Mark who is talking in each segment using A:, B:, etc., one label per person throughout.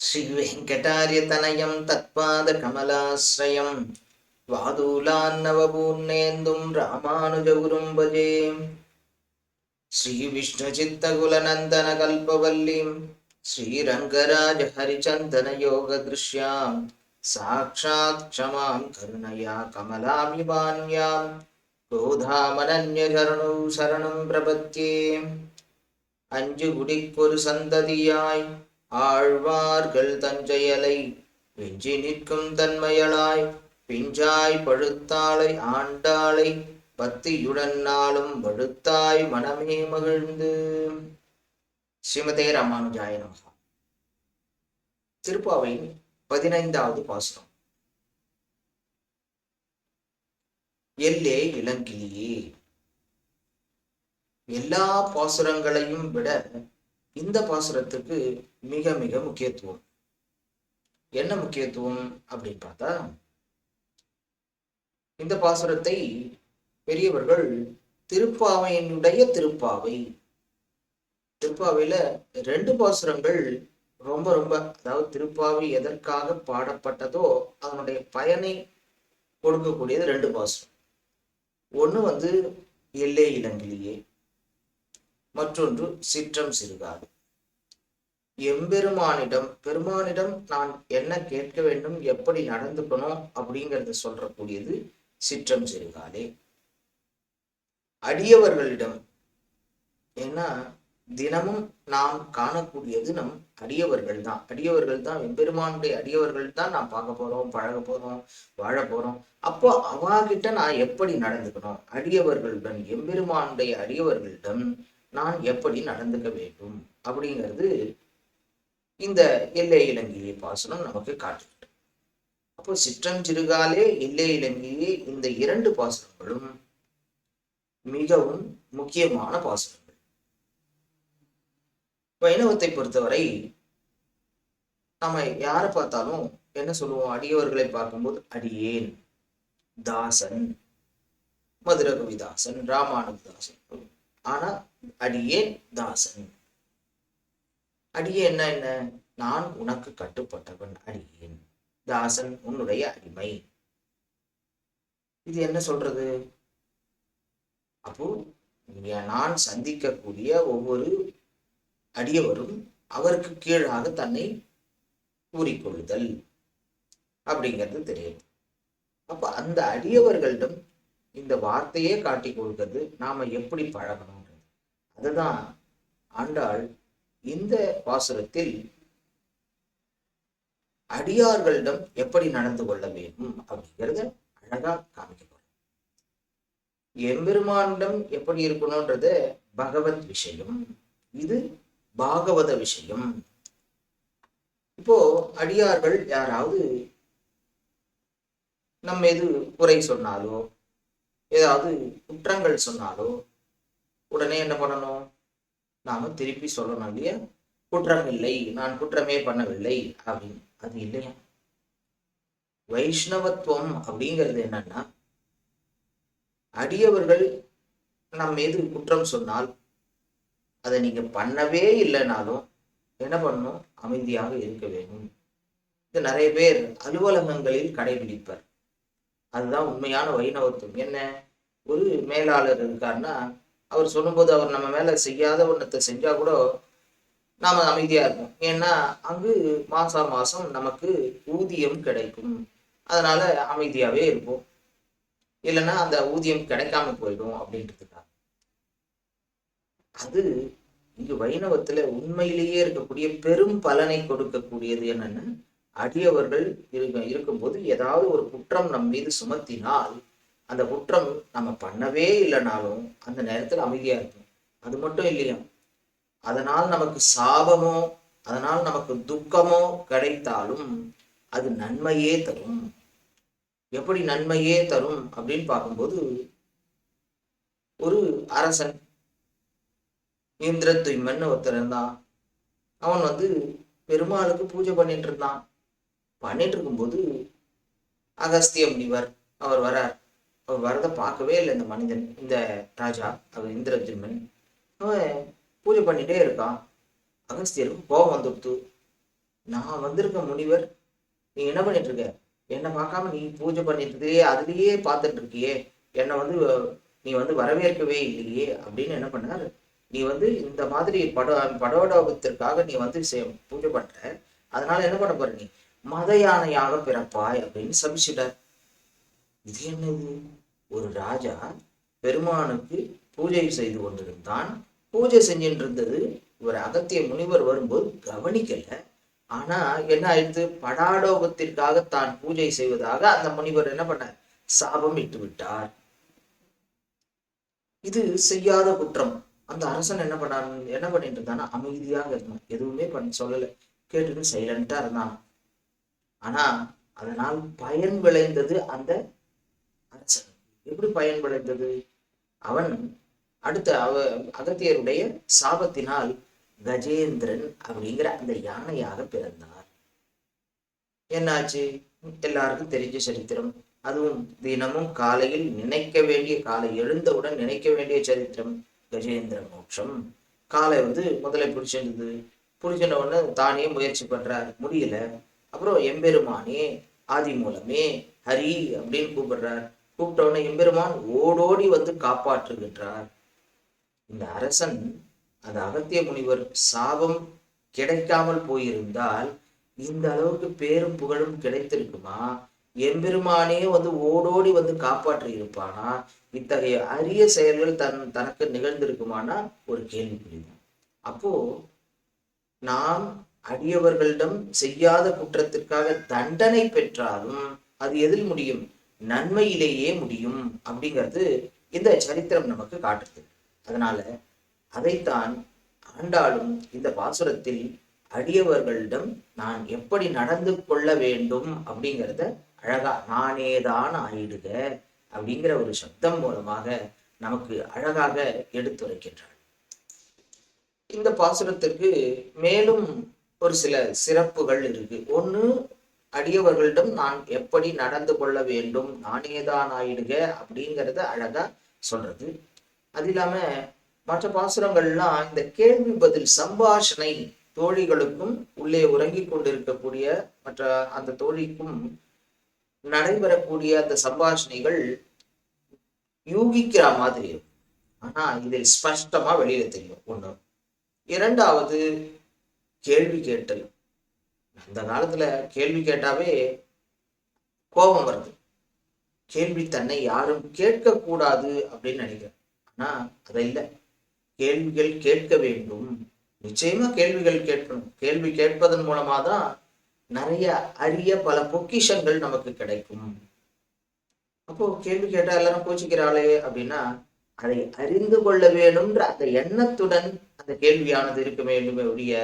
A: శ్రీవెంకటార్యతనయం తత్పాదకమలాశ్రయం వాదూలాన్నవపూర్ణేందుం రామానుజగురుం భజే श्रीविष्णुचित्तकुलनन्दनकल्पवल्लीं श्रीरङ्गराजहरिचन्दनयोगदृश्यां साक्षात् क्षमां करुणया कमलामिवान्यां क्रोधामनन्यचरणौ शरणं प्रपद्ये अञ्जुगुडिक्कुरु सन्ततियाय ஆழ்வார்கள் தஞ்சையலை வெஞ்சி நிற்கும் தன்மையலாய் பிஞ்சாய் பழுத்தாளை ஆண்டாளை பக்தியுடன் நாளும் வழுத்தாய் மனமே மகிழ்ந்து. ஸ்ரீமதே ராமானுஜாய நமகா திருப்பாவையின் பதினைந்தாவது பாசுரம். எல்லே இளங்கிளியே எல்லா பாசுரங்களையும் விட இந்த பாசுரத்துக்கு மிக மிக முக்கியத்துவம். என்ன முக்கியத்துவம் அப்படின்னு பார்த்தா இந்த பாசுரத்தை பெரியவர்கள் திருப்பாவையினுடைய திருப்பாவை திருப்பாவையில ரெண்டு பாசுரங்கள் ரொம்ப ரொம்ப அதாவது திருப்பாவை எதற்காக பாடப்பட்டதோ அதனுடைய பயனை கொடுக்கக்கூடியது ரெண்டு பாசுரம். ஒன்று வந்து எல்லே இளங்கிலேயே மற்றொன்று சிற்றம் சிறுகாடு எம்பெருமானிடம் பெருமானிடம் நான் என்ன கேட்க வேண்டும் எப்படி நடந்துக்கணும்? அப்படிங்கிறத சொல்றக்கூடியது சிற்றம் சிறுகாலே அடியவர்களிடம் ஏன்னா தினமும் நாம் காணக்கூடியது நம் அடியவர்கள் தான். அடியவர்கள் தான் எம்பெருமானுடைய அடியவர்கள் தான் நாம் பார்க்க போறோம் பழக போறோம் வாழ போறோம். அப்போ அவாகிட்ட நான் எப்படி நடந்துக்கணும்? அடியவர்களுடன் எம்பெருமானுடைய அடியவர்களிடம் நான் எப்படி நடந்துக்க வேண்டும்? அப்படிங்கிறது இந்த எல்லை இலங்கையை பாசனம் நமக்கு காட்டுகிறது அப்போ சிற்றம் சிறுகாலே எல்லை இலங்கையே இந்த இரண்டு பாசனங்களும் மிகவும் முக்கியமான பாசனங்கள். வைணவத்தை பொறுத்தவரை நாம யாரை பார்த்தாலும் என்ன சொல்லுவோம்? அடியவர்களை பார்க்கும்போது அடியேன் தாசன் மதுரகவிதாசன் ராமானுதாசன் ஆனா அடியேன் தாசன். அடியே என்ன என்ன? நான் உனக்கு கட்டுப்பட்டவன் அடியேன். தாசன் உன்னுடைய அடிமை. இது என்ன சொல்றது? அப்போ நான் சந்திக்கக்கூடிய ஒவ்வொரு அடியவரும் அவருக்கு கீழாக தன்னை கூறிக்கொள்ளுதல் அப்படிங்கிறது தெரியுது அப்போ அந்த அடியவர்களிடம் இந்த வார்த்தையே காட்டி கொடுக்கிறது நாம எப்படி பழகணும்ன்றது. அதுதான் ஆண்டாள் இந்த பாசுரத்தில் அடியார்களிடம் எப்படி நடந்து கொள்ள வேண்டும் அப்படிங்கிறத அழகா காமிக்க போறோம். எம்பெருமானிடம் எப்படி இருக்கணும்ன்றத பகவத் விஷயம் இது பாகவத விஷயம். இப்போ அடியார்கள் யாராவது நம்ம எது குறை சொன்னாலோ ஏதாவது குற்றங்கள் சொன்னாலோ உடனே என்ன பண்ணணும்? நாம திருப்பி சொல்லணும் இல்லையா? குற்றம் இல்லை நான் குற்றமே பண்ணவில்லை அப்படின்னு. அது இல்லையா? வைஷ்ணவத்துவம் அப்படிங்கிறது என்னன்னா அடியவர்கள் நம் மீது குற்றம் சொன்னால் அதை நீங்க பண்ணவே இல்லைனாலும் என்ன பண்ணணும் அமைதியாக இருக்க வேண்டும். இது நிறைய பேர் அலுவலகங்களில் கடைபிடிப்பர். அதுதான் உண்மையான வைணவத்துவம். என்ன? ஒரு மேலாளர் இருக்காருன்னா அவர் சொல்லும்போது அவர் நம்ம மேல செய்யாத ஒன்றத்தை செஞ்சா கூட நாம அமைதியா இருப்போம். ஏன்னா அங்கு மாசம் மாசம் நமக்கு ஊதியம் கிடைக்கும். அதனால அமைதியாவே இருப்போம். இல்லைன்னா அந்த ஊதியம் கிடைக்காம போயிடும் அப்படின்றதுக்காக. அது இங்கு வைணவத்துல உண்மையிலேயே இருக்கக்கூடிய பெரும் பலனை கொடுக்கக்கூடியது என்னன்னு அடியவர்கள் இருக்க இருக்கும்போது ஏதாவது ஒரு குற்றம் நம் மீது சுமத்தினால் அந்த குற்றம் நம்ம பண்ணவே இல்லைனாலும் அந்த நேரத்தில் அமைதியாக இருக்கும். அது மட்டும் இல்லையா? அதனால் நமக்கு சாபமோ அதனால் நமக்கு துக்கமோ கிடைத்தாலும் அது நன்மையே தரும். எப்படி நன்மையே தரும் அப்படின்னு பார்க்கும்போது ஒரு அரசன் இந்திரத்துய்மன் ஒருத்தர் இருந்தான். அவன் வந்து பெருமாளுக்கு பூஜை பண்ணிட்டு இருந்தான். பண்ணிட்டு இருக்கும்போது அகஸ்திய முனிவர் அவர் வரார். வரதை பார்க்கவே இல்லை இந்த மனிதன் இந்த ராஜா அவர் இந்திரஜிம்மன். அவன் பூஜை பண்ணிட்டே இருக்கான் அகஸ்தியருக்கு கோபம் வந்துடுத்து. நான் வந்திருக்க முனிவர் நீ என்ன பண்ணிட்டு இருக்க? என்னை பார்க்காம நீ பூஜை பண்ணிட்டு இருக்கியே அதுலேயே பார்த்துட்டு இருக்கியே. என்னை வந்து நீ வந்து வரவேற்கவே இல்லையே அப்படின்னு என்ன பண்ணார்? நீ வந்து இந்த மாதிரி பட படோடோபத்திற்காக நீ வந்து செ- பூஜை பண்ற. அதனால என்ன பண்ண போற நீ? மத யானையாக பிறப்பாய் அப்படின்னு சபிச்சிட்டார். இது என்னது? ஒரு ராஜா பெருமானுக்கு பூஜை செய்து கொண்டிருந்தான். பூஜை செஞ்சுட்டு இருந்தது இவர் அகத்திய முனிவர் வரும்போது கவனிக்கல. ஆனா என்ன ஆயிடுது படாடோபத்திற்காக தான் பூஜை செய்வதாக அந்த முனிவர் என்ன பண்ணார்? சாபம் இட்டு விட்டார் இது செய்யாத குற்றம். அந்த அரசன் என்ன பண்ணான்? என்ன பண்ணிட்டு இருந்தானா அமைதியாக இருந்தான். எதுவுமே பண்ண சொல்லல. கேட்டுட்டு சைலண்டா இருந்தான். ஆனா அதனால் பயன் விளைந்தது அந்த அரசன். எப்படி பயன்படுகிறது? அவன் அடுத்த அவ அகத்தியருடைய சாபத்தினால் கஜேந்திரன் அப்படிங்கிற அந்த யானையாக பிறந்தார். என்னாச்சு? எல்லாருக்கும் தெரிஞ்ச சரித்திரம். அதுவும் தினமும் காலையில் நினைக்க வேண்டிய காலை எழுந்தவுடன் நினைக்க வேண்டிய சரித்திரம் கஜேந்திர மோட்சம். காலை வந்து முதல்ல பிடிச்சிருந்தது. பிடிச்சின உடனே தானே முயற்சி பண்றார். முடியல. அப்புறம் எம்பெருமானே ஆதி மூலமே ஹரி அப்படின்னு கூப்பிடுறார். கூப்பிட்டவனே எம்பெருமான் ஓடோடி வந்து காப்பாற்றுகின்றார். இந்த அரசன் அந்த அகத்திய முனிவர் சாபம் கிடைக்காமல் போயிருந்தால் இந்த அளவுக்கு பேரும் புகழும் கிடைத்திருக்குமா? எம்பெருமானே வந்து ஓடோடி வந்து காப்பாற்றி இருப்பானா இத்தகைய அரிய செயல்கள் தன் தனக்கு நிகழ்ந்திருக்குமானா? ஒரு கேள்விக்குறிதான். அப்போ நாம் அடியவர்களிடம் செய்யாத குற்றத்திற்காக தண்டனை பெற்றாலும் அது எதில் முடியும்? நன்மையிலேயே முடியும் அப்படிங்கிறது இந்த சரித்திரம் நமக்கு காட்டுது. அதனால அதைத்தான் ஆண்டாலும் இந்த பாசுரத்தில் அடியவர்களிடம் நான் எப்படி நடந்து கொள்ள வேண்டும் அப்படிங்கிறத அழகா நானேதான் ஆயிடுக அப்படிங்கிற ஒரு சப்தம் மூலமாக நமக்கு அழகாக எடுத்துரைக்கின்றார் இந்த பாசுரத்திற்கு மேலும் ஒரு சில சிறப்புகள் இருக்கு. ஒண்ணு அடியவர்களிடம் நான் எப்படி நடந்து கொள்ள வேண்டும்? நானேதான் ஆயிடுக அப்படிங்கிறத அழகா சொல்றது. அது இல்லாம மற்ற பாசுரங்கள்லாம் இந்த கேள்வி பதில் சம்பாஷணை தோழிகளுக்கும் உள்ளே உறங்கிக் கொண்டிருக்கக்கூடிய மற்ற அந்த தோழிக்கும் நடைபெறக்கூடிய அந்த சம்பாஷணைகள் யூகிக்கிற மாதிரி இருக்கும். ஆனா இதில் ஸ்பஷ்டமா வெளியில தெரியும். ஒண்ணு. இரண்டாவது கேள்வி கேட்டல். அந்த காலத்துல கேள்வி கேட்டாவே கோபம் வருது. கேள்வி தன்னை யாரும் கேட்க கூடாது அப்படின்னு நினைக்கிறேன். ஆனா அதை இல்லை கேள்விகள் கேட்க வேண்டும். நிச்சயமா கேள்விகள் கேட்கணும். கேள்வி கேட்பதன் மூலமா தான் நிறைய அரிய பல பொக்கிஷங்கள் நமக்கு கிடைக்கும். அப்போ கேள்வி கேட்டா எல்லாரும் கோச்சிக்கிறாளே அப்படின்னா அதை அறிந்து கொள்ள வேணும்ன்ற அந்த எண்ணத்துடன் அந்த கேள்வியானது இருக்க வேண்டுமே உடைய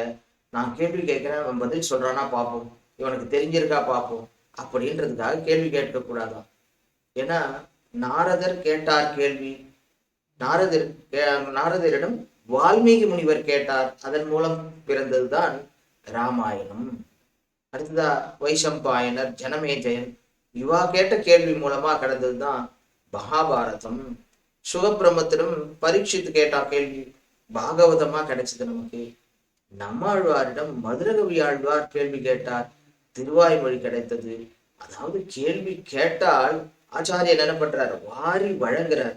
A: நான் கேள்வி கேட்கிறேன் அவன் பதில் சொல்றானா பார்ப்போம் இவனுக்கு தெரிஞ்சிருக்கா பார்ப்போம் அப்படின்றதுக்காக கேள்வி கேட்க ஏன்னா நாரதர் கேட்டார் கேள்வி. நாரதர் கே- நாரதரிடம் வால்மீகி முனிவர் கேட்டார். அதன் மூலம் பிறந்ததுதான் ராமாயணம். அடுத்ததா வைசம்பாயனர் ஜனமேஜயன் இவா கேட்ட கேள்வி மூலமா கடந்ததுதான் மகாபாரதம். சுகபிரமத்திடம் பரீட்சித்து கேட்டா கேள்வி. பாகவதமா கிடைச்சது நமக்கு. நம்மாழ்வாரிடம் மதுரகவி ஆழ்வார் கேள்வி கேட்டார். திருவாய்மொழி கிடைத்தது. அதாவது கேள்வி கேட்டால் ஆச்சாரியர் என்ன பண்றார்? வாரி வழங்குறார்.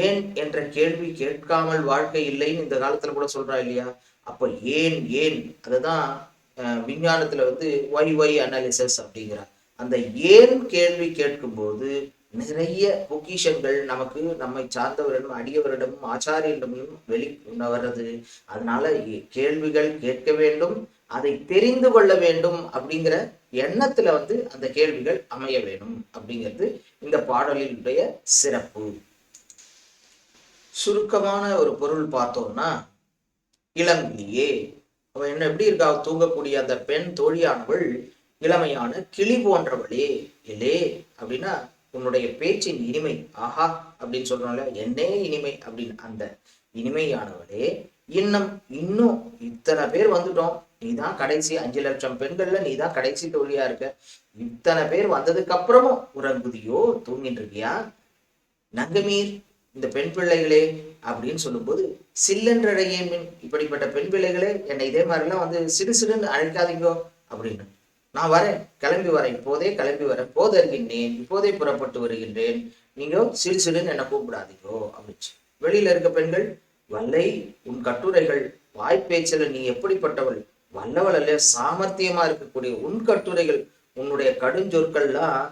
A: ஏன் என்ற கேள்வி கேட்காமல் வாழ்க்கை இல்லைன்னு இந்த காலத்துல கூட சொல்றா இல்லையா? அப்ப ஏன் ஏன்? அதுதான் விஞ்ஞானத்துல வந்து ஒய் ஒய் அனாலிசிஸ் அப்படிங்கிறார். அந்த ஏன் கேள்வி கேட்கும்போது நிறைய பொக்கிஷங்கள் நமக்கு நம்மை சார்ந்தவரிடம் அடியவரிடமும் ஆச்சாரியரிடமும் வெளி வர்றது. அதனால கேள்விகள் கேட்க வேண்டும் அதை தெரிந்து கொள்ள வேண்டும் அப்படிங்கிற எண்ணத்துல வந்து அந்த கேள்விகள் அமைய வேணும் அப்படிங்கிறது இந்த பாடலினுடைய சிறப்பு. சுருக்கமான ஒரு பொருள் பார்த்தோம்னா இளங்கிளியே அவ என்ன எப்படி இருக்கா? தூங்கக்கூடிய அந்த பெண் தோழியானவள் இளமையான கிளி போன்றவளே இலே அப்படின்னா உன்னுடைய பேச்சின் இனிமை ஆஹா அப்படின்னு சொல்றோம்ல என்னே இனிமை அப்படின்னு அந்த இனிமையானவளே இன்னும் இன்னும் இத்தனை பேர் வந்துட்டோம். நீதான் கடைசி அஞ்சு லட்சம் பெண்கள்ல நீதான் கடைசி தோழியா இருக்க. இத்தனை பேர் வந்ததுக்கு அப்புறமும் உறங்குதியோ தூங்கிட்டு இருக்கியா? நங்கமீர் இந்த பெண் பிள்ளைகளே அப்படின்னு சொல்லும்போது சில்லென்றடையே மின் இப்படிப்பட்ட பெண் பிள்ளைகளே என்னை இதே மாதிரிலாம் வந்து சிறு சிறுன்னு அழைக்காதீங்கோ அப்படின்னு. நான் வரேன் கிளம்பி வரேன். இப்போதே கிளம்பி வரேன். போது இருக்கின்றேன் இப்போதே புறப்பட்டு வருகின்றேன். நீங்க சிறு சிறுன்னு என்னை கூப்பிடாதீங்கோ அப்படிச்சு வெளியில இருக்க பெண்கள் வல்லை உன் கட்டுரைகள் வாய்ப்பேச்சில் நீ எப்படிப்பட்டவள்? வல்லவள் அல்ல சாமர்த்தியமா இருக்கக்கூடிய உன் கட்டுரைகள் உன்னுடைய கடுஞ்சொற்கள்லாம்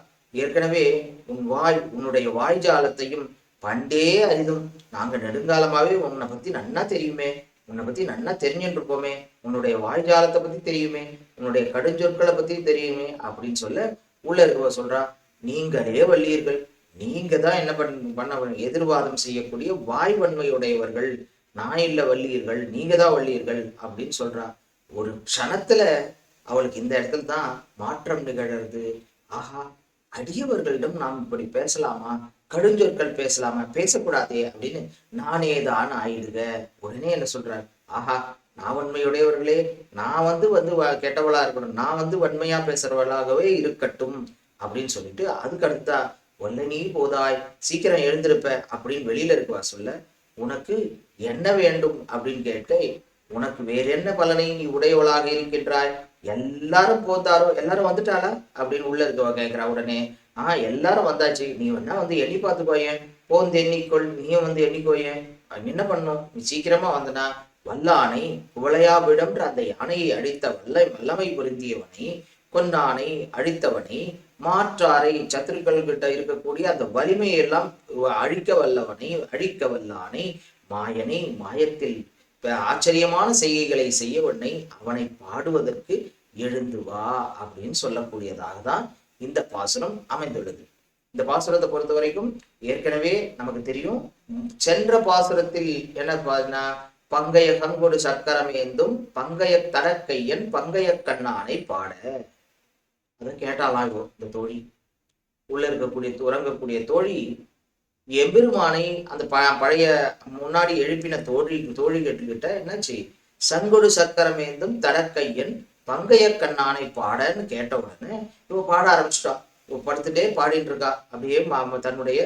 A: ஏற்கனவே உன் வாய் உன்னுடைய வாய்ஜாலத்தையும் பண்டே அறிதும் நாங்க நெடுங்காலமாவே உன்னை பத்தி நன்னா தெரியுமே. உன்னை பத்தி நல்லா தெரிஞ்சுருப்போமே உன்னுடைய வாய்ஜாலத்தை பத்தி தெரியுமே. உன்னுடைய கடுஞ்சொற்களை பத்தி தெரியுமே அப்படின்னு சொல்ல உள்ள இருக்கவ சொல்றா நீங்களே வள்ளியர்கள் நீங்க தான் என்ன பண்ண பண்ண எதிர்வாதம் செய்யக்கூடிய வாய் வன்மையுடையவர்கள் நான் இல்ல வள்ளியர்கள் நீங்க தான் வள்ளியர்கள் அப்படின்னு சொல்றா. ஒரு க்ஷணத்துல அவளுக்கு இந்த இடத்துல தான் மாற்றம் நிகழறது. ஆஹா அடியவர்களிடம் நாம் இப்படி பேசலாமா? கடுஞ்சொற்கள் பேசலாமா? பேசக்கூடாதே அப்படின்னு நானே தான் ஆயிடுக. உடனே என்ன சொல்றார்? ஆஹா நான் வன்மையுடையவர்களே நான் வந்து வந்து கெட்டவளா இருக்கணும். நான் வந்து வன்மையா பேசுறவளாகவே இருக்கட்டும் அப்படின்னு சொல்லிட்டு அதுக்கு அடுத்தா ஒல்ல நீ போதாய் சீக்கிரம் எழுந்திருப்ப அப்படின்னு வெளியில இருக்குவா சொல்ல. உனக்கு என்ன வேண்டும்? அப்படின்னு கேட்க உனக்கு வேற என்ன பலனை நீ உடையவளாக இருக்கின்றாய்? எல்லாரும் போத்தாரோ எல்லாரும் வந்துட்டாளா? அப்படின்னு உள்ள இருக்கவா கேட்கிறா உடனே. ஆஹ் எல்லாரும் வந்தாச்சு. நீ வேணா வந்து எண்ணி பார்த்துக்கோயேன் போந்து எண்ணிக்கொள். நீயும் வந்து எண்ணிக்கோயேன் அது என்ன பண்ணும்? நீ சீக்கிரமா வந்தனா? வல்லானை குவளையாவிடம்ன்ற அந்த யானையை அழித்த வல்லை வல்லமை பொருந்தியவனை கொன்னானை அழித்தவனை மாற்றாரை சத்துருக்கள் கிட்ட இருக்கக்கூடிய அந்த வலிமையை எல்லாம் அழிக்க வல்லவனை அழிக்க வல்லானை மாயனை மாயத்தில் ஆச்சரியமான செய்கைகளை செய்யவனை அவனை பாடுவதற்கு எழுந்து வா அப்படின்னு சொல்லக்கூடியதாக தான் இந்த பாசுரம் அமைந்துள்ளது. இந்த பாசுரத்தை பொறுத்த வரைக்கும் ஏற்கனவே நமக்கு தெரியும். சென்ற பாசுரத்தில் என்ன பாருன்னா பங்கைய கங்கொடு சக்கரமேந்தும் பங்கைய தரக்கையன் பங்கைய கண்ணானை பாட. அதை கேட்டாலாம் இந்த தோழி? உள்ள இருக்கக்கூடிய உறங்கக்கூடிய தோழி எம்பெருமானை அந்த ப பழைய முன்னாடி எழுப்பின தோழி தோழி கேட்டுக்கிட்ட என்னாச்சு? சங்கொடு சக்கரமேந்தும் தடக்கையன் பங்கைய கண்ணானை பாடன்னு கேட்ட உடனே இவ பாட ஆரம்பிச்சிட்டா. இவ படுத்துட்டே பாடிட்டு இருக்கா. அப்படியே தன்னுடைய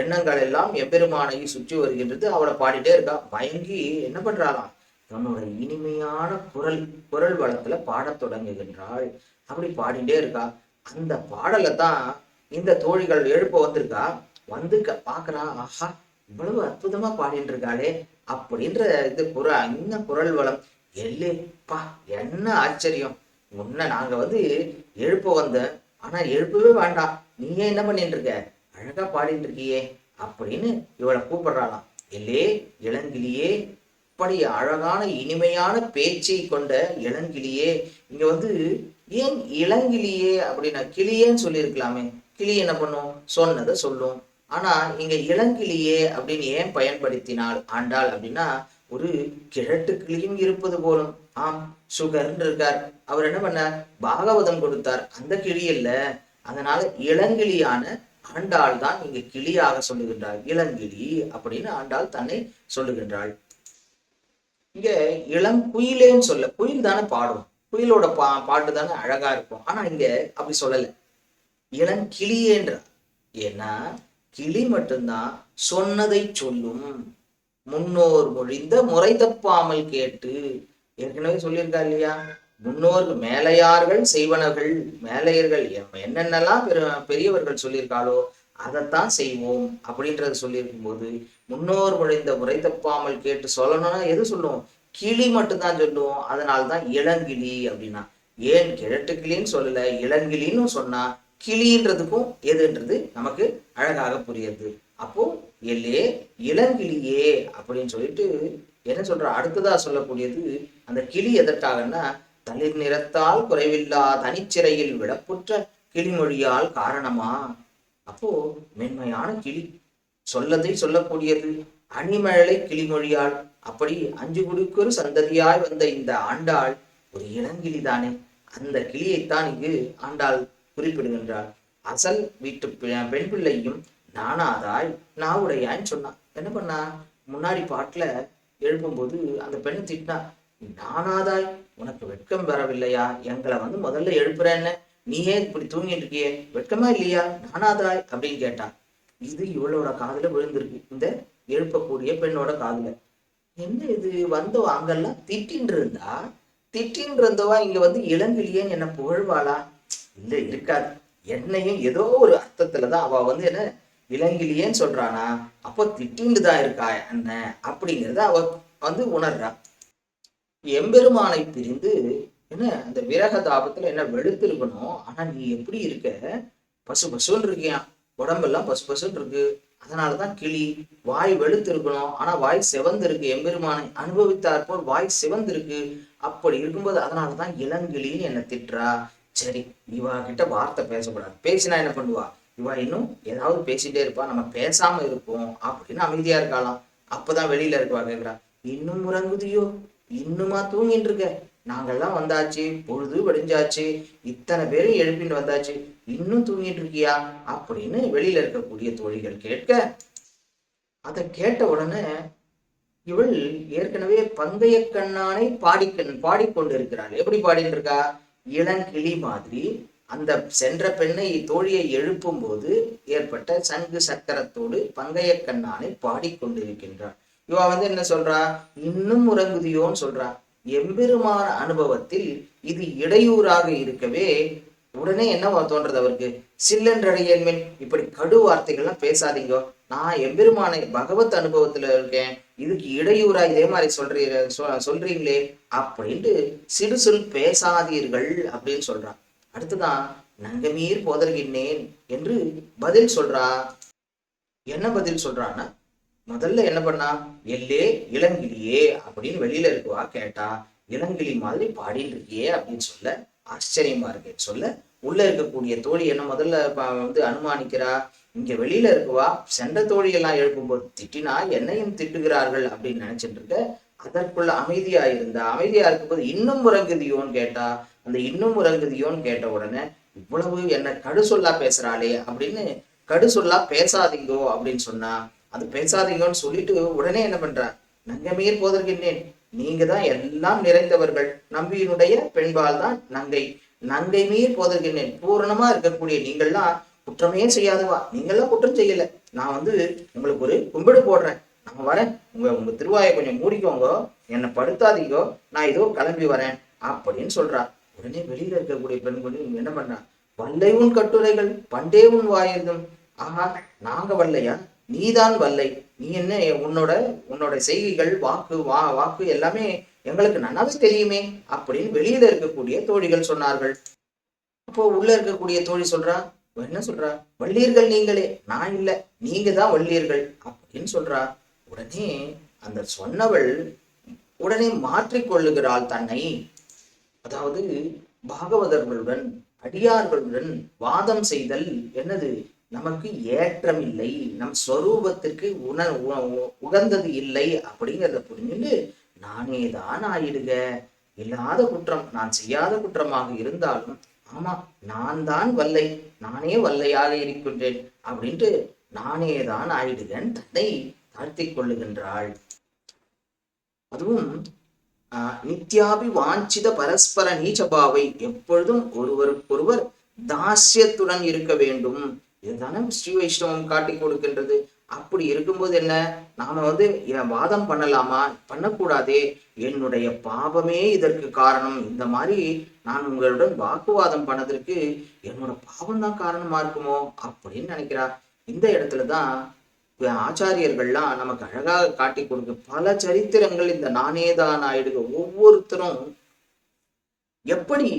A: எண்ணங்கள் எல்லாம் எம்பெருமானை சுற்றி வருகின்றது. அவளை பாடிட்டே இருக்கா. மயங்கி என்ன பண்றாளாம்? தன்னோட இனிமையான குரல் குரல் வளத்துல பாடத் தொடங்குகின்றாள். அப்படி பாடிட்டே இருக்கா. அந்த பாடலை தான் இந்த தோழிகள் எழுப்ப வந்திருக்கா. வந்து பாக்குறா ஆஹா இவ்வளவு அற்புதமா பாடிட்டு இருக்காளே அப்படின்ற இது குரல் இந்த குரல் வளம் எல்லேப்பா என்ன ஆச்சரியம். முன்ன நாங்க வந்து எழுப்ப வந்த ஆனா எழுப்பவே வேண்டாம். நீயே என்ன பண்ணிட்டு இருக்க? அழகா பாடிட்டு இருக்கியே. அப்படின்னு இவளை கூப்பிடுறாளாம். எல்லே இளங்கிலியே இப்படி அழகான இனிமையான பேச்சை கொண்ட இளங்கிலியே இங்க வந்து ஏன் இளங்கிலியே அப்படின்னா கிளியேன்னு சொல்லியிருக்கலாமே. கிளி என்ன பண்ணும்? சொன்னதை சொல்லும். ஆனா இங்க இளங்கிலியே அப்படின்னு ஏன் பயன்படுத்தினாள்? ஆண்டாள் அப்படின்னா ஒரு கிழட்டு கிளியும் இருப்பது போலும். ஆம் சுகர்ன்னு இருக்கார் அவர் என்ன பண்ணார்? பாகவதம் கொடுத்தார். அந்த கிளி இல்ல அதனால இளங்கிளியான ஆண்டாள் தான் இங்க கிளியாக சொல்லுகின்றார் இளங்கிளி அப்படின்னு ஆண்டாள் தன்னை சொல்லுகின்றாள். இங்க இளம் குயிலேன்னு சொல்ல குயில் தானே பாடும் குயிலோட பா பாட்டு தானே அழகா இருக்கும். ஆனா இங்க அப்படி சொல்லல. இளங்கிளியேன்றார் ஏன்னா கிளி மட்டும்தான் சொன்னதை சொல்லும். முன்னோர் மொழிந்த முறை தப்பாமல் கேட்டு ஏற்கனவே சொல்லியிருக்கா இல்லையா? முன்னோர் மேலையார்கள் செய்வனர்கள் மேலையர்கள் என்னென்னலாம் பெரு பெரியவர்கள் சொல்லியிருக்காளோ அதைத்தான் செய்வோம் அப்படின்றத சொல்லியிருக்கும் போது முன்னோர் மொழிந்த முறை தப்பாமல் கேட்டு சொல்லணும்னா எது சொல்லுவோம்? கிளி மட்டும்தான் சொல்லுவோம். அதனால தான் இளங்கிளி அப்படின்னா. ஏன் கிழட்டு கிளின்னு சொல்லல? இளங்கிளின்னு சொன்னா கிளின்றதுக்கும் எதுன்றது நமக்கு அழகாக புரியுது. அப்போ எல்லே இளங்கிளியே அப்படின்னு சொல்லிட்டு என்ன சொல்ற அடுத்ததா சொல்லக்கூடியது அந்த கிளி எதற்காகன்னா தளிர் நிறத்தால் குறைவில்லா தனிச்சிறையில் விடப்புற்ற கிளிமொழியால் காரணமா? அப்போ மென்மையான கிளி சொல்லதை சொல்லக்கூடியது அணிமழலை கிளிமொழியால். அப்படி அஞ்சு குடுக்கொரு சந்ததியாய் வந்த இந்த ஆண்டாள் ஒரு இளங்கிளி தானே அந்த கிளியைத்தான் இங்கு ஆண்டாள் குறிப்பிடுகின்றாள். அசல் வீட்டு பெ- பெண் பிள்ளையும் நானாதாய் நான் உடையான்னு சொன்னான் என்ன பண்ணா? முன்னாடி பாட்டுல எழுப்பும்போது அந்த பெண் திட்டினா நானாதாய் உனக்கு வெட்கம் வரவில்லையா? எங்களை வந்து முதல்ல எழுப்புறேன்னு. நீயே இப்படி தூங்கிட்டு இருக்கியே. வெட்கமா இல்லையா? நானாதாய் அப்படின்னு கேட்டான் இது இவளோட காதுல விழுந்திருக்கு. இந்த எழுப்பக்கூடிய பெண்ணோட காதுல. என்ன இது? வந்தோ அங்கெல்லாம் திட்டின்னு இருந்தா? திட்டின்னு இருந்தவா இங்க வந்து இளங்கிலியேன்னு என்ன புகழ்வாளா? இல்ல இருக்காது. என்னையும் ஏதோ ஒரு அர்த்தத்துலதான் அவ வந்து என்ன இளங்கிலியேன்னு சொல்றானா அப்போ திட்டிண்டு தான் இருக்கா என்ன அப்படிங்கிறத அவ வந்து உணர்றா. எம்பெருமானை பிரிந்து என்ன அந்த விரக தாபத்துல என்ன வெளுத்திருக்கணும்? ஆனா நீ எப்படி இருக்க? பசு பசுன்னு இருக்கியா உடம்பெல்லாம் பசு பசுன்னு இருக்கு. அதனாலதான் கிளி வாய் வெளுத்து இருக்கணும் ஆனா வாய் செவந்து இருக்கு எம்பெருமானை அனுபவித்தார் போல் வாய் சிவந்து இருக்கு அப்படி இருக்கும்போது அதனாலதான் இளங்கிளின்னு என்ன திட்டுறா. சரி இவா கிட்ட வார்த்தை பேசக்கூடாது. பேசினா என்ன பண்ணுவா? இவா இன்னும் ஏதாவது பேசிட்டே இருப்பா நம்ம பேசாம இருப்போம் அப்படின்னு அமைதியா இருக்கலாம் அப்பதான் வெளியில இருக்கவா கேக்குறா இன்னும் உறங்குதியோ? இன்னுமா தூங்கிட்டு இருக்க நாங்கெல்லாம் வந்தாச்சு பொழுது வெடிஞ்சாச்சு இத்தனை பேரும் எழுப்பின்னு வந்தாச்சு இன்னும் தூங்கிட்டு இருக்கியா அப்படின்னு வெளியில இருக்கக்கூடிய தோழிகள் கேட்க அதை கேட்ட உடனே இவள் ஏற்கனவே பந்தய கண்ணானை பாடிக்கண் பாடிக்கொண்டு இருக்கிறாள் எப்படி பாடிட்டு இருக்கா இளங்கிளி மாதிரி அந்த சென்ற பெண்ணை தோழியை எழுப்பும் போது ஏற்பட்ட சங்கு சக்கரத்தோடு பங்கைய கண்ணானை பாடிக்கொண்டிருக்கின்றார் இவா வந்து என்ன சொல்றா? இன்னும் உறங்குதியோன்னு சொல்றா. எம்பெருமான அனுபவத்தில் இது இடையூறாக இருக்கவே உடனே என்ன தோன்றது அவருக்கு? சில்லன்றடையன்மென் இப்படி கடு வார்த்தைகள்லாம் பேசாதீங்க. நான் எம்பெருமானை பகவத் அனுபவத்துல இருக்கேன். இதுக்கு இடையூறா இதே மாதிரி சொல்றீங்க சொ- சொல்றீங்களே அப்படின்ட்டு சிறுசுல் பேசாதீர்கள் அப்படின்னு சொல்றான் அடுத்துதான் நங்கமீர் போதர்கின்றேன் என்று பதில் சொல்றா. என்ன பதில் சொல்றான்னா முதல்ல என்ன பண்ணா? எல்லே இளங்கிலியே அப்படின்னு வெளியில இருக்குவா கேட்டா. இளங்கிலி மாதிரி பாடின்னு இருக்கியே அப்படின்னு சொல்ல ஆச்சரியமா இருக்கு. சொல்ல உள்ள இருக்கக்கூடிய தோழி என்ன முதல்ல வந்து அனுமானிக்கிறா? இங்க வெளியில இருக்குவா? சென்ற தோழியெல்லாம் எழுப்பும்போது திட்டினா என்னையும் திட்டுகிறார்கள் அப்படின்னு நினைச்சிட்டு இருக்க அதற்குள்ள அமைதியா இருந்தா அமைதியா இருக்கும்போது இன்னும் உறங்குதியோன்னு கேட்டா அந்த இன்னும் உறங்குதியோன்னு கேட்ட உடனே இவ்வளவு என்ன கடு சொல்லா பேசுறாளே அப்படின்னு கடு சொல்லா பேசாதீங்கோ அப்படின்னு சொன்னா அது பேசாதீங்கன்னு சொல்லிட்டு உடனே என்ன பண்றா நங்கமீர் போதற்கின்றேன். நீங்க தான் எல்லாம் நிறைந்தவர்கள். நம்பியினுடைய பெண்பால் தான் நங்கை. நங்கை மீர் போதற்கின்றேன். பூரணமா இருக்கக்கூடிய நீங்கள்லாம் குற்றமே செய்யாதவா? நீங்கள்லாம் குற்றம் செய்யல. நான் வந்து உங்களுக்கு ஒரு கும்பிடு போடுறேன். நான் வரேன். உங்க உங்க திருவாயை கொஞ்சம் மூடிக்கோங்க. என்னை படுத்தாதீங்கோ. நான் இதோ கிளம்பி வரேன் அப்படின்னு சொல்றா உடனே வெளியில இருக்கக்கூடிய பெண் என்ன பண்ணா வல்லை உன் கட்டுரைகள் பண்டே உன் வாயிருந்தும் ஆஹா நாங்க வல்லையா? நீதான் வல்லை. நீ என்ன உன்னோட உன்னோட செய்கைகள் வாக்கு வா வாக்கு எல்லாமே எங்களுக்கு நன்னாவே தெரியுமே அப்படின்னு வெளியில இருக்கக்கூடிய தோழிகள் சொன்னார்கள். அப்போ உள்ள இருக்கக்கூடிய தோழி சொல்றா என்ன சொல்றா? வள்ளியர்கள் நீங்களே. நான் இல்ல நீங்க தான் வள்ளீர்கள் அப்படின்னு சொல்றா. உடனே அந்த சொன்னவள் உடனே மாற்றிக்கொள்ளுகிறாள் தன்னை. அதாவது பாகவதர்களுடன் அடியார்களுடன் வாதம் செய்தல் என்னது? நமக்கு ஏற்றமில்லை. நம் ஸ்வரூபத்திற்கு உண உ- உ- உகந்தது இல்லை அப்படிங்கிறத புரிஞ்சுட்டு நானே தான் ஆயிடுக. இல்லாத குற்றம் நான் செய்யாத குற்றமாக இருந்தாலும் ஆமா நான் தான் வல்லை நானே வல்லையாக இருக்கின்றேன் அப்படின்ட்டு நானே தான் ஆயிடுகன் தன்னை தாழ்த்திக் கொள்ளுகின்றாள். அதுவும் நித்யாபி வாஞ்சித பரஸ்பர நீச்சபாவை எப்பொழுதும் ஒருவருக்கொருவர் தாஸ்யத்துடன் இருக்க வேண்டும். இதுதானே ஸ்ரீ வைஷ்ணவம் காட்டி கொடுக்கின்றது. அப்படி இருக்கும்போது என்ன? நாம வந்து வாதம் பண்ணலாமா? பண்ணக்கூடாதே. என்னுடைய பாவமே இதற்கு காரணம். இந்த மாதிரி நான் உங்களுடன் வாக்குவாதம் பண்ணதற்கு என்னோட பாவம் தான் காரணமா இருக்குமோ அப்படின்னு நினைக்கிறா. இந்த இடத்துலதான் ஆச்சாரியர்கள்லாம் நமக்கு அழகாக காட்டி கொடுக்க பல சரித்திரங்கள் இந்த நானேதான் ஆயிடுக ஒவ்வொருத்தரும் எப்படி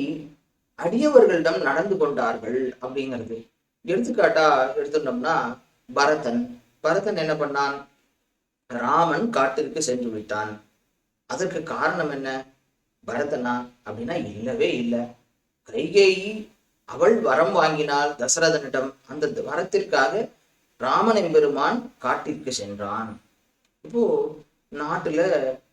A: அடியவர்களிடம் நடந்து கொண்டார்கள் அப்படிங்கிறது. எடுத்துக்காட்டா எடுத்துட்டோம்னா பரதன். பரதன் என்ன பண்ணான்? ராமன் காட்டிற்கு சென்று விட்டான். அதற்கு காரணம் என்ன? பரதனா அப்படின்னா இல்லவே இல்லை. கைகேயி அவள் வரம் வாங்கினாள் தசரதனிடம் அந்த வரத்திற்காக ராமன் பெருமான் காட்டிற்கு சென்றான். இப்போ நாட்டுல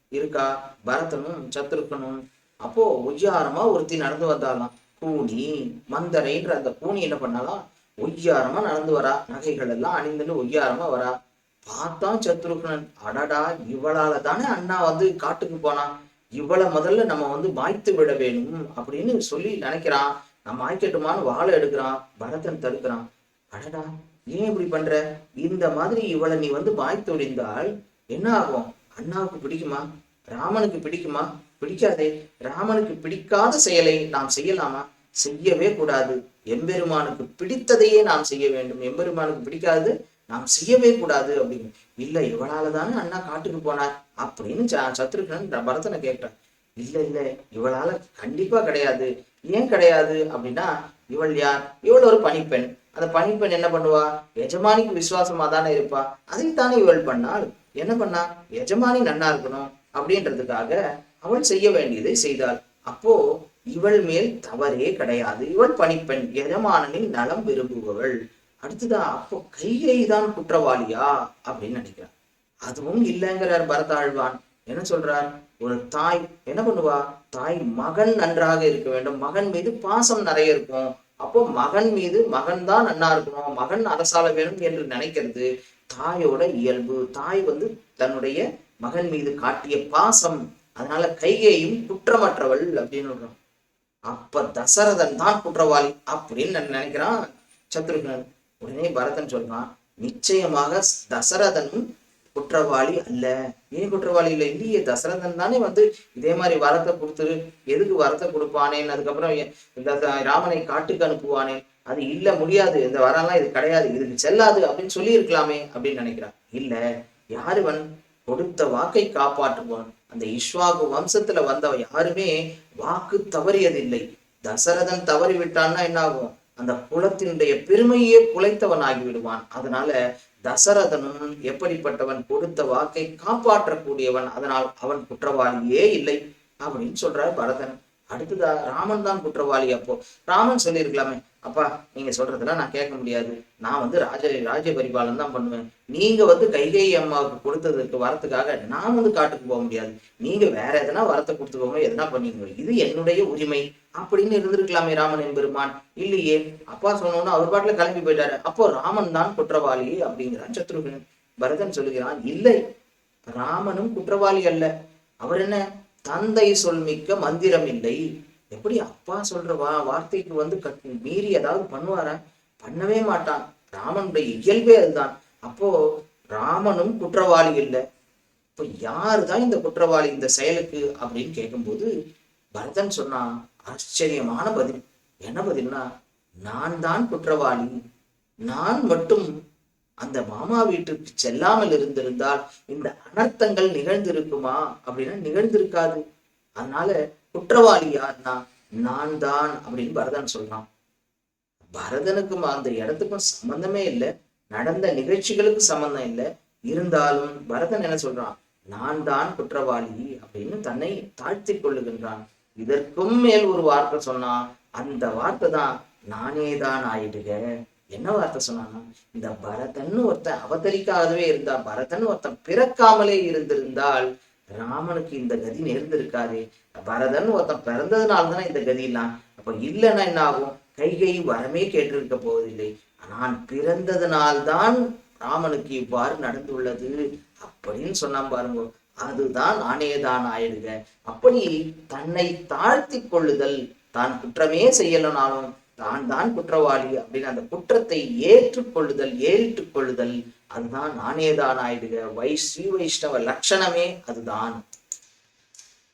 A: இருக்கா? பரதனும் சத்ருக்கனும். அப்போ ஒய்யாரமா ஒருத்தி நடந்து வந்தாலாம் கூனி மந்தரைன்ற அந்த கூனி என்ன பண்ணாலாம் ஒய்யாரமா நடந்து வரா. நகைகள் எல்லாம் அணிந்துன்னு ஒய்யாரமா வரா. பார்த்தா சத்ருகனன் அடடா இவளால தானே அண்ணா வந்து காட்டுக்கு போனான் இவளை முதல்ல நம்ம வந்து வாய்த்து விட வேணும் அப்படின்னு சொல்லி நினைக்கிறான். நம்ம ஆய்க்கட்டுமான்னு வாழை எடுக்கிறான். பரதன் தடுக்கிறான். அடடா ஏன் இப்படி பண்ற? இந்த மாதிரி இவளை நீ வந்து வாய் தொழிந்தால் என்ன ஆகும்? அண்ணாவுக்கு பிடிக்குமா? ராமனுக்கு பிடிக்குமா? பிடிக்காதே. ராமனுக்கு பிடிக்காத செயலை நாம் செய்யலாமா? செய்யவே கூடாது. எம்பெருமானுக்கு பிடித்ததையே நாம் செய்ய வேண்டும். எம்பெருமானுக்கு பிடிக்காது நாம் செய்யவே கூடாது அப்படின்னு. இல்ல இவளால தானே அண்ணா காட்டுக்கு போனார் அப்படின்னு சத்ருகன் பரதனை கேட்டான். இல்லை இல்லை இவளால கண்டிப்பா கிடையாது. ஏன் கிடையாது அப்படின்னா இவள் யார்? இவள் ஒரு பணிப்பெண். அந்த பணிப்பெண் என்ன பண்ணுவா? எஜமானிக்கு விசுவாசமா தானே இருப்பா. அதைத்தானே இவள் பண்ணாள். என்ன பண்ணா? எஜமானி நன்னா இருக்கணும் அப்படின்றதுக்காக அவள் செய்ய வேண்டியதை செய்தாள். அப்போ இவள் மேல் தவறே கிடையாது. இவள் பணிப்பெண் எஜமானனின் நலம் விரும்புபவள். அடுத்ததா அப்போ கையை தான் குற்றவாளியா? அப்படின்னு நினைக்கிறான். அதுவும் இல்லைங்கிறார் பரதாழ்வான். என்ன சொல்றார்? ஒரு தாய் என்ன பண்ணுவா? தாய் மகன் நன்றாக இருக்க வேண்டும். மகன் மீது பாசம் நிறைய இருக்கும். அப்போ மகன் மீது மகன் தான் நன்னா இருக்கணும். மகன் அரசாள வேணும் என்று நினைக்கிறது. தாயோட இயல்பு. தாய் வந்து தன்னுடைய மகன் மீது காட்டிய பாசம். அதனால கைகேயும் குற்றமற்றவள் அப்படின்னு சொல்றான். அப்ப தசரதன் தான் குற்றவாளி அப்படின்னு நான் நினைக்கிறான் சத்ருகன் உடனே பரதன் சொல்றான் நிச்சயமாக தசரதனும் குற்றவாளி அல்ல. ஏன் குற்றவாளி இல்லை? இல்லையே தசரதன் தானே வந்து இதே மாதிரி வரத்தை கொடுத்துரு. எதுக்கு வரத்தை கொடுப்பானேன்னு அதுக்கப்புறம் இந்த த- ராமனை காட்டுக்கு அனுப்புவானே. அது இல்ல முடியாது. இந்த வரம்லாம் இது கிடையாது. இதுக்கு செல்லாது அப்படின்னு சொல்லி இருக்கலாமே அப்படின்னு நினைக்கிறான். இல்ல யாருவன் கொடுத்த வாக்கை காப்பாற்றுவான்? அந்த இஷ்வாகு வம்சத்துல வந்தவ யாருமே வாக்கு தவறியதில்லை. தசரதன் தவறி விட்டான்னா என்ன ஆகும் அந்த குலத்தினுடைய பெருமையே குலைத்தவன் ஆகி விடுவான். அதனால தசரதனும் எப்படிப்பட்டவன் கொடுத்த வாக்கை காப்பாற்றக்கூடியவன் அதனால் அவன் குற்றவாளியே இல்லை அப்படின்னு சொல்றாரு பரதன். அடுத்ததா ராமன் தான் குற்றவாளி அப்போ. ராமன் சொல்லியிருக்கலாமே அப்பா நீங்க சொல்றதெல்லாம் நான் கேட்க முடியாது. நான் வந்து ராஜ ராஜ்ய பரிபாலனம் தான் பண்ணுவேன். நீங்க வந்து கைகை அம்மாவுக்கு கொடுத்ததுக்கு வரத்துக்காக நான் வந்து காட்டுக்கு போக முடியாது. நீங்க வேற எதனா வரத்தை கொடுத்துக்கோங்க எதனா பண்ணீங்க இது என்னுடைய உரிமை. அப்படின்னு இருந்திருக்கலாமே ராமன் என்பெருமான் இல்லையே அப்பா சொன்னோன்னு அவர் பாட்டுல கிளம்பி போயிட்டாரு. அப்போ ராமன் தான் குற்றவாளி அப்படிங்கிறான் சத்ருகன். பரதன் சொல்லுகிறான் இல்லை ராமனும் குற்றவாளி அல்ல. அவர் என்ன? தந்தை சொல்மிக்க மந்திரம் இல்லை. எப்படி அப்பா சொல்ற வா வார்த்தைக்கு வந்து கட் மீறி ஏதாவது பண்ணுவாரா? பண்ணவே மாட்டான். ராமனுடைய இயல்பே அதுதான். அப்போ ராமனும் குற்றவாளி இல்லை. இப்போ யாரு தான் இந்த குற்றவாளி இந்த செயலுக்கு அப்படின்னு கேட்கும்போது பரதன் சொன்னான் ஆச்சரியமான பதில். என்ன பதில்னா நான் தான் குற்றவாளி. நான் மட்டும் அந்த மாமா வீட்டுக்கு செல்லாமல் இருந்திருந்தால் இந்த அனர்த்தங்கள் நிகழ்ந்திருக்குமா? அப்படின்னா நிகழ்ந்திருக்காது. அதனால குற்றவாளி யார்னா நான் தான் அப்படின்னு பரதன் சொல்றான். பரதனுக்கும் அந்த இடத்துக்கும் சம்பந்தமே இல்லை. நடந்த நிகழ்ச்சிகளுக்கு சம்பந்தம் இல்லை. இருந்தாலும் பரதன் என்ன சொல்றான்? நான் தான் குற்றவாளி அப்படின்னு தன்னை தாழ்த்தி கொள்ளுகின்றான். இதற்கும் மேல் ஒரு வார்த்தை சொன்னா அந்த வார்த்தை தான் நானே தான் ஆயிடுக. என்ன வார்த்தை சொன்னான்னா இந்த பரதன் ஒருத்தன் அவதரிக்காகவே இருந்தா பரதன் ஒருத்தன் பிறக்காமலே இருந்திருந்தால் ராமனுக்கு இந்த கதி நேர்ந்திருக்காது. பரதன் ஒருத்தன் பிறந்ததுனால தானே இந்த கதி எல்லாம் அப்ப இல்லைன்னா என்ன ஆகும் கைகை வரமே கேட்டிருக்க போவதில்லை. நான் பிறந்ததனால்தான் ராமனுக்கு இவ்வாறு நடந்துள்ளது அப்படின்னு சொன்னா பாருங்க. அதுதான் நானேதான் ஆயிடுங்க அப்படி தன்னை தாழ்த்தி கொள்ளுதல் தான் குற்றமே செய்யலனாலும் தான் தான் குற்றவாளி அப்படின்னு அந்த குற்றத்தை ஏற்றுக்கொள்ளுதல் ஏறிட்டுக் கொள்ளுதல் அதுதான் நானேதான் ஆயிடுக. வை ஸ்ரீ வைஷ்ணவ லட்சணமே அதுதான்.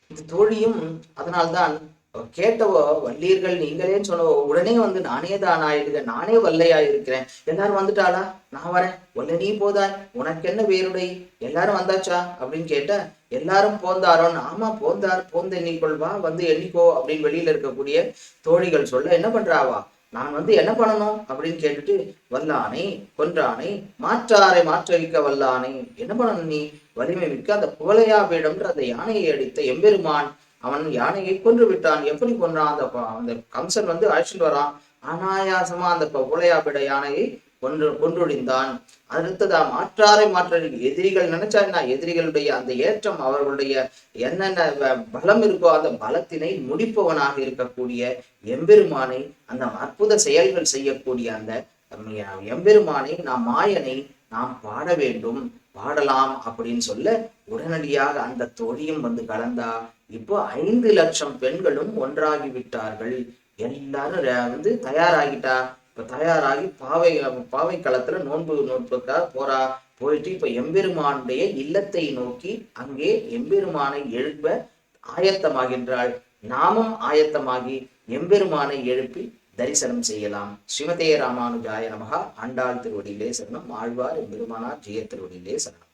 A: இந்த தோழியும் அதனால்தான் கேட்டவோ வல்லீர்கள் நீங்களேன்னு சொன்னவோ உடனே வந்து நானே தான் ஆயிடுக நானே வல்லையா இருக்கிறேன். எல்லாரும் வந்துட்டாளா? நான் வரேன். ஒல்ல நீ போதாய். உனக்கு என்ன வேறுடை? எல்லாரும் வந்தாச்சா? அப்படின்னு கேட்ட எல்லாரும் போந்தாரோன்னு ஆமா போந்தார் போந்த எண்ணிக்கொள்வா வந்து எண்ணிக்கோ அப்படின்னு வெளியில இருக்கக்கூடிய தோழிகள் சொல்ல என்ன பண்றாவா? நான் வந்து என்ன பண்ணணும்? அப்படின்னு கேட்டுட்டு வல்லானை கொன்றானை மாற்றாரை மாற்றவிக்க வல்லானை என்ன பண்ணணும் நீ? வலிமை மிக்க அந்த குவலையாவிடம்ன்ற அந்த யானையை அடித்த எம்பெருமான் அவன் யானையை கொன்று விட்டான். எப்படி கொன்றான்? அந்த அந்த கம்சன் வந்து அழைச்சிட்டு வரான். அனாயாசமா அந்த குவலையாபிட யானையை கொன்று கொன்றொழிந்தான். அடுத்ததா மாற்றாரை மாற்ற எதிரிகள் நினைச்சா என்ன? எதிரிகளுடைய அந்த ஏற்றம் அவர்களுடைய என்னென்ன வ- பலம் இருக்கோ அந்த பலத்தினை முடிப்பவனாக இருக்கக்கூடிய எம்பெருமானை அந்த அற்புத செயல்கள் செய்யக்கூடிய அந்த எம்பெருமானை நாம் மாயனை நாம் பாட வேண்டும். பாடலாம் அப்படின்னு சொல்ல உடனடியாக அந்த தோழியும் வந்து கலந்தா இப்போ ஐந்து லட்சம் பெண்களும் ஒன்றாகி விட்டார்கள். எல்லாரும் வந்து தயாராகிட்டா இப்ப தயாராகி பாவை பாவை களத்தில் நோன்பு நோன்புக்காக போறா போயிட்டு இப்ப எம்பெருமானுடைய இல்லத்தை நோக்கி அங்கே எம்பெருமானை எழுப்ப ஆயத்தமாகின்றாள். நாமும் ஆயத்தமாகி எம்பெருமானை எழுப்பி தரிசனம் செய்யலாம். ஸ்ரீமதே ராமானுஜாய நமகா ஆண்டாள் திருவடியிலே சரணம். ஆழ்வார் எம்பெருமானார் ஜெய திருவடியிலே சரணம்.